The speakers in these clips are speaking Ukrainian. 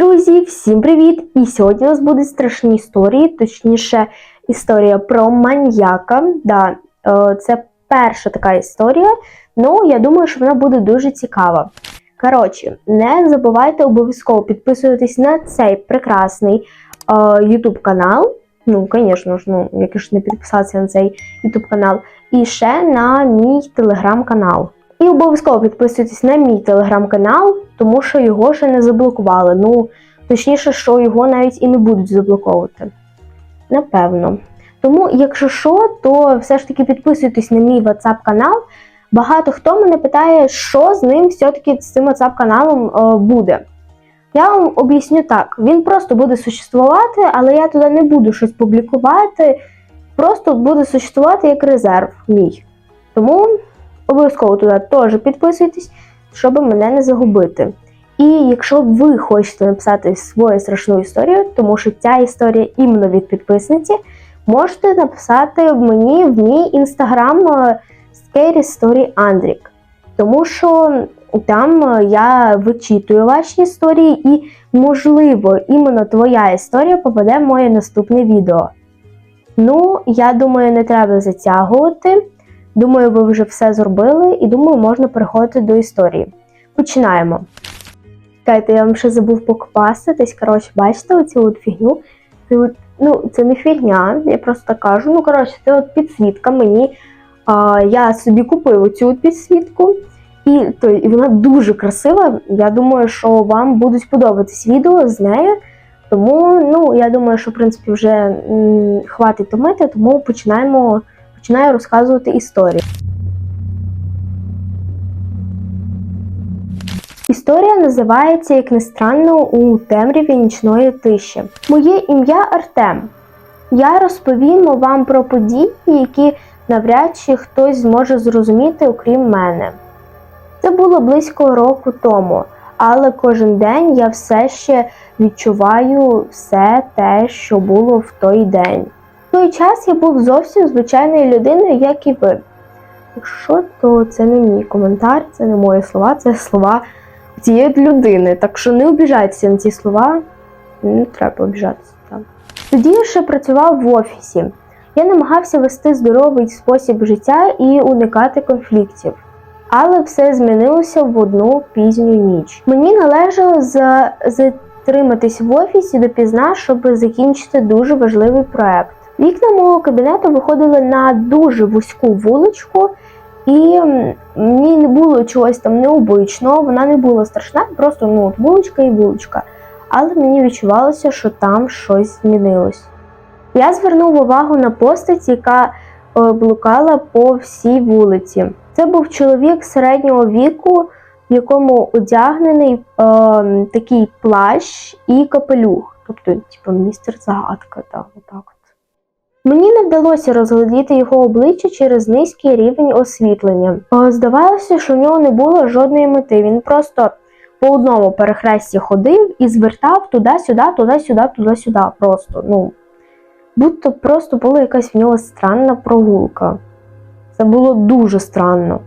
друзі, всім привіт! І сьогодні у нас будуть страшні історії, точніше, історія про маньяка. Да, е, це перша така історія. Ну, я думаю, що вона буде дуже цікава. Коротше, не забувайте обов'язково підписуватись на цей прекрасний е, YouTube канал. Ну, звісно ж, ну, як ж не підписатися на цей YouTube канал. І ще на мій телеграм-канал. І обов'язково підписуйтесь на мій телеграм-канал, тому що його ще не заблокували. Ну, точніше, що його навіть і не будуть заблоковувати. Напевно. Тому, якщо що, то все ж таки підписуйтесь на мій WhatsApp канал. Багато хто мене питає, що з ним все-таки з цим WhatsApp каналом е, буде. Я вам об'ясню так: він просто буде существувати, але я туди не буду щось публікувати. Просто буде существувати як резерв мій. Тому обов'язково туди теж підписуйтесь, щоб мене не загубити. І якщо ви хочете написати свою страшну історію, тому що ця історія іменно від підписниці, можете написати мені в мій інстаграм е, Scary Story Andrik. Тому що там е, я вичитую ваші історії, і, можливо, іменно твоя історія попаде в моє наступне відео. Ну, я думаю, не треба затягувати. Думаю, ви вже все зробили, і думаю, можна переходити до історії. Починаємо. Чекайте, я вам ще забув покваситись. Коротше, бачите оцю от фігню? Це от, ну, це не фігня, я просто кажу. Ну, коротше, це от підсвітка мені. А, Я собі купив оцю от підсвітку, і, то, і вона дуже красива. Я думаю, що вам будуть подобатись відео з нею. Тому, ну, я думаю, що в принципі вже м, хватить томити, тому починаємо починаю розказувати історію. Історія називається, як не странно, у темряві нічної тиші. Моє ім'я Артем. Я розповім вам про події, які навряд чи хтось зможе зрозуміти, окрім мене. Це було близько року тому, але кожен день я все ще відчуваю все те, що було в той день. Той час я був зовсім звичайною людиною, як і ви. Якщо то це не мій коментар, це не мої слова, це слова цієї людини. Так що не обіжайтеся на ці слова, не треба обіжатися. Так. Тоді я ще працював в офісі. Я намагався вести здоровий спосіб життя і уникати конфліктів. Але все змінилося в одну пізню ніч. Мені належало затриматись в офісі допізна, щоб закінчити дуже важливий проект. Вікна мого кабінету виходили на дуже вузьку вуличку, і мені не було чогось там необичного, вона не була страшна, просто ну, от вуличка і вуличка. Але мені відчувалося, що там щось змінилось. Я звернув увагу на постать, яка е, блукала по всій вулиці. Це був чоловік середнього віку, в якому одягнений е, такий плащ і капелюх. Тобто, типу, містер загадка. Так, отак. Мені не вдалося розглядіти його обличчя через низький рівень освітлення. Здавалося, що в нього не було жодної мети. Він просто по одному перехресті ходив і звертав туди-сюди, туди-сюди, туди-сюди. Просто, ну, будто просто була якась в нього странна прогулка. Це було дуже странно.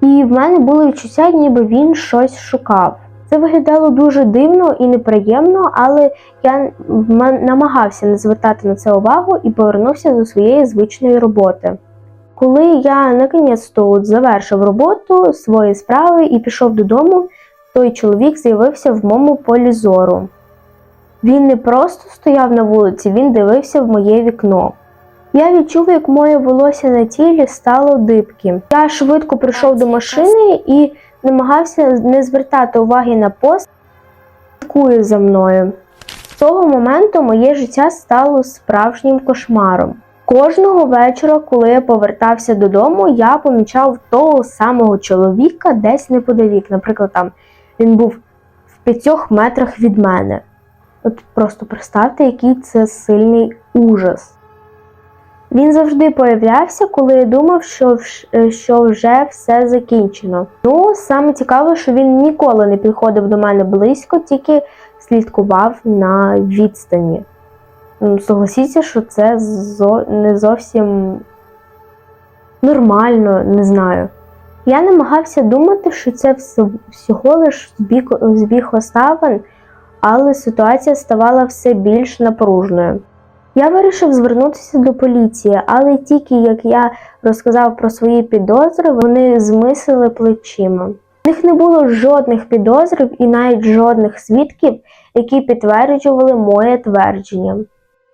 І в мене було відчуття, ніби він щось шукав. Це виглядало дуже дивно і неприємно, але я намагався не звертати на це увагу і повернувся до своєї звичної роботи. Коли я наконець то завершив роботу свої справи і пішов додому, той чоловік з'явився в моєму полі зору. Він не просто стояв на вулиці, він дивився в моє вікно. Я відчув, як моє волосся на тілі стало дибким. Я швидко прийшов до машини і намагався не звертати уваги на пост, слідкує за мною. З того моменту моє життя стало справжнім кошмаром. Кожного вечора, коли я повертався додому, я помічав того самого чоловіка десь неподалік. Наприклад, там він був в п'ятьох метрах від мене. От просто представте, який це сильний ужас. Він завжди появлявся, коли я думав, що е, що вже все закінчено. Ну, саме цікаве, що він ніколи не підходив до мене близько, тільки слідкував на відстані. Ну, Согласіться, що це зо... не зовсім нормально, не знаю. Я намагався думати, що це всього лиш збіг, оставин, але ситуація ставала все більш напружною. Я вирішив звернутися до поліції, але тільки як я розказав про свої підозри, вони змисили плечима. В них не було жодних підозрів і навіть жодних свідків, які підтверджували моє твердження.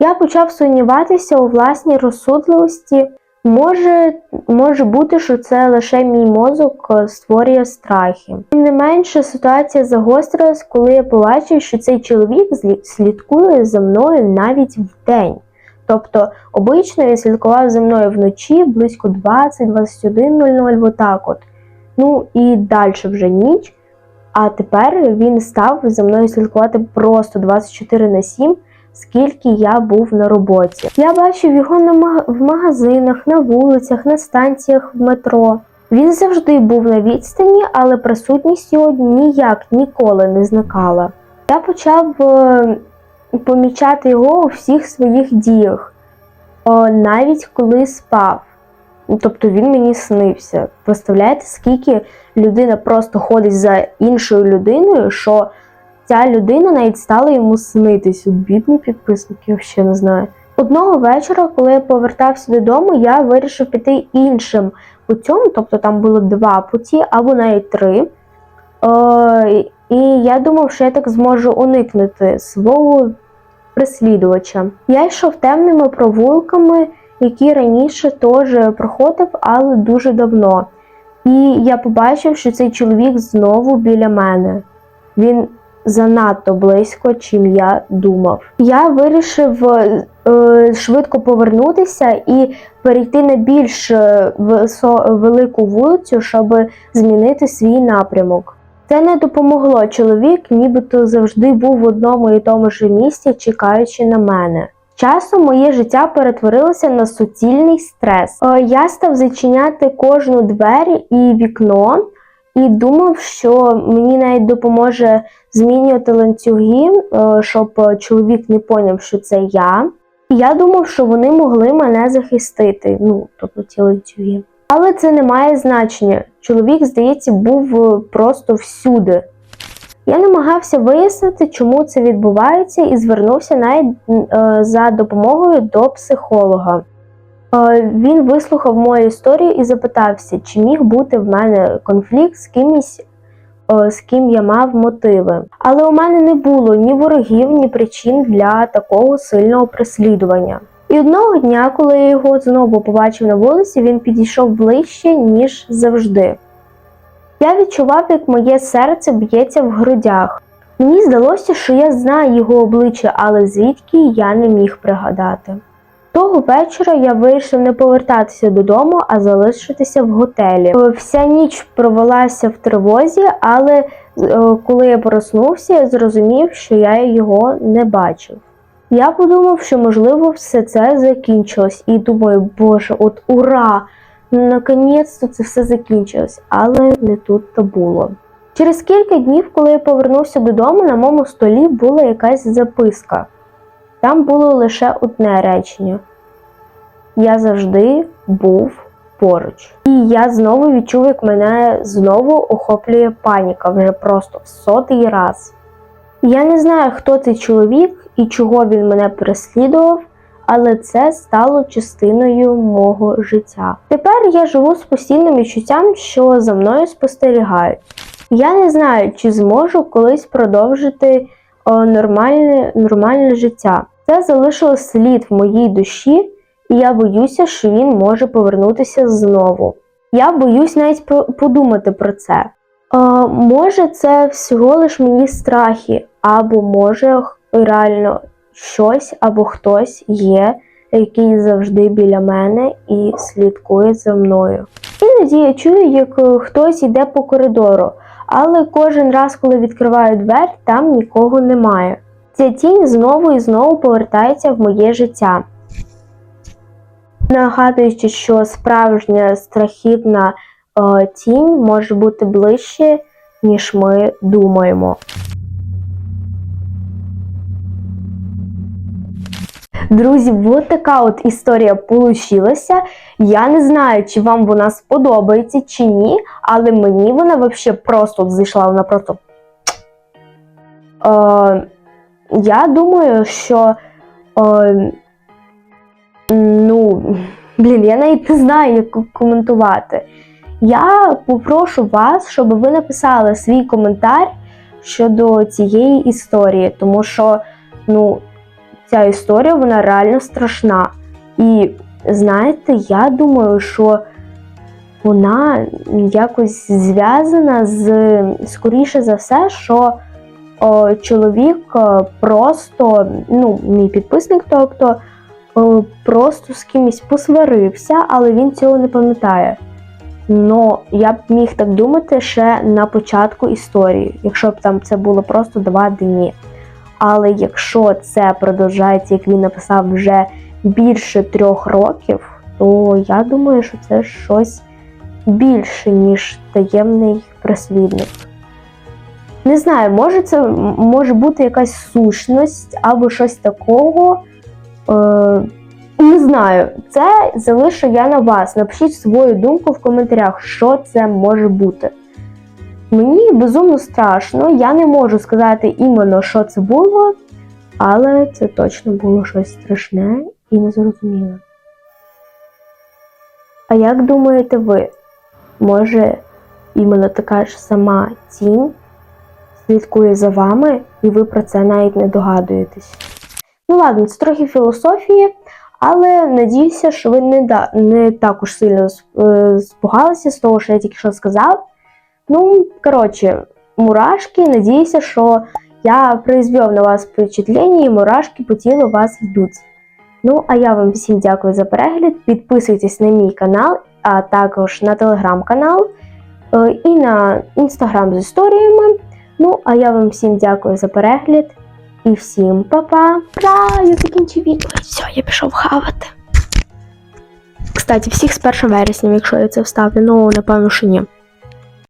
Я почав сумніватися у власній розсудливості. Може, може бути, що це лише мій мозок е, створює страхи. Тим не менше, ситуація загострилась, коли я побачив, що цей чоловік слідкує за мною навіть вдень. Тобто, обично він слідкував за мною вночі близько 20-21.00, отак от. Ну і далі вже ніч. А тепер він став за мною слідкувати просто 24 на 7, скільки я був на роботі. Я бачив його на в магазинах, на вулицях, на станціях в метро. Він завжди був на відстані, але присутність його ніяк ніколи не зникала. Я почав е, помічати його у всіх своїх діях, О, навіть коли спав. Тобто він мені снився. Представляєте, скільки людина просто ходить за іншою людиною, що ця людина навіть стала йому снитись. От бідний підписник, я взагалі не знаю. Одного вечора, коли я повертався додому, я вирішив піти іншим путем, тобто там було два путі або навіть три. Е, і я думав, що я так зможу уникнути свого преслідувача. Я йшов темними провулками, які раніше теж проходив, але дуже давно. І я побачив, що цей чоловік знову біля мене. Він занадто близько, чим я думав. Я вирішив е, е, швидко повернутися і перейти на більш е, велику вулицю, щоб змінити свій напрямок. Це не допомогло. Чоловік нібито завжди був в одному і тому ж місці, чекаючи на мене. Часом моє життя перетворилося на суцільний стрес. Е, Я став зачиняти кожну двері і вікно, і думав, що мені навіть допоможе змінювати ланцюги, е, щоб чоловік не поняв, що це я. І я думав, що вони могли мене захистити, ну, тобто ці ланцюги. Але це не має значення. Чоловік, здається, був е, просто всюди. Я намагався вияснити, чому це відбувається, і звернувся навіть е, за допомогою до психолога. Е, Він вислухав мою історію і запитався, чи міг бути в мене конфлікт з кимось, е, з ким я мав мотиви. Але у мене не було ні ворогів, ні причин для такого сильного преслідування. І одного дня, коли я його знову побачив на вулиці, він підійшов ближче, ніж завжди. Я відчував, як моє серце б'ється в грудях. Мені здалося, що я знаю його обличчя, але звідки я не міг пригадати. Того вечора я вирішив не повертатися додому, а залишитися в готелі. Е, Вся ніч провелася в тривозі, але е, коли я проснувся, я зрозумів, що я його не бачив. Я подумав, що можливо все це закінчилось, і думаю, боже, от ура! Наконець-то це все закінчилось, але не тут то було. Через кілька днів, коли я повернувся додому, на моєму столі була якась записка. Там було лише одне речення: Я завжди був поруч. І я знову відчув, як мене знову охоплює паніка вже просто в сотий раз. Я не знаю, хто цей чоловік і чого він мене переслідував, але це стало частиною мого життя. Тепер я живу з постійним відчуттям, що за мною спостерігають. Я не знаю, чи зможу колись продовжити о, нормальне, нормальне життя. Це залишило слід в моїй душі, і я боюся, що він може повернутися знову. Я боюсь навіть по- подумати про це. Е, може, це всього лиш мої страхи, або може реально щось або хтось є, який завжди біля мене і слідкує за мною. Іноді я чую, як е, хтось йде по коридору, але кожен раз, коли відкриваю двері, там нікого немає. Ця тінь знову і знову повертається в моє життя. Нагадуючи, що справжня страхітна е, тінь може бути ближче, ніж ми думаємо. Друзі, от така от історія получилася. Я не знаю, чи вам вона сподобається чи ні, але мені вона взагалі просто от зайшла, вона просто Е, я думаю, що. Е, ну, блін, я навіть не знаю, як коментувати. Я попрошу вас, щоб ви написали свій коментар щодо цієї історії, тому що ну, ця історія вона реально страшна. І знаєте, я думаю, що вона якось зв'язана з, скоріше за все, що о, чоловік о, просто, ну, мій підписник, тобто, просто з кимось посварився, але він цього не пам'ятає. Ну, я б міг так думати ще на початку історії, якщо б там це було просто два дні. Але якщо це продовжається, як він написав, вже більше трьох років, то я думаю, що це щось більше, ніж таємний присвідник. Не знаю, може це може бути якась сущність або щось такого. Е, не знаю, це залишу я на вас. Напишіть свою думку в коментарях, що це може бути. Мені безумно страшно, я не можу сказати іменно, що це було, але це точно було щось страшне і незрозуміле. А як думаєте ви? Може, іменно така ж сама тінь слідкує за вами, і ви про це навіть не догадуєтесь? Ну ладно, це трохи філософії, але надіюся, що ви не, да, не також сильно е, спугалися з того, що я тільки що сказав. Ну, коротше, мурашки, надіюся, що я произвів на вас впечатлення і мурашки по тілу вас йдуть. Ну, а я вам всім дякую за перегляд. Підписуйтесь на мій канал, а також на телеграм-канал е, і на інстаграм з історіями. Ну, а я вам всім дякую за перегляд і всім па-па! Ура! Я закінчив відео. Все, я пішов хавати. Кстати, всіх з 1 вересня, якщо я це вставлю, ну напевно, що ні.